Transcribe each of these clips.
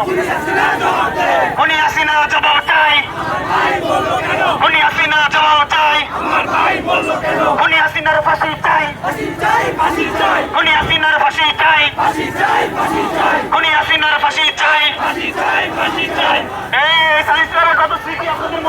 উনি হাসিনা জবাব চাই। উনি হাসিনা জবাব চাই। উনি হাসিনার ফাঁসি চাই। উনি হাসিনার ফাঁসি চাই। উনি হাসিনার ফাঁসি চাই। এই সাহিত্যের কত স্মৃতি আপনাদের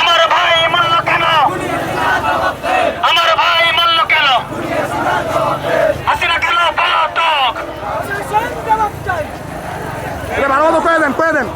আমার ভাই মূল্য কেন? আমার ভাই মূল্য কেন? হাসিনা কেন পলাতক? আচ্ছা, ভালো মতো করে দেন করে দেন।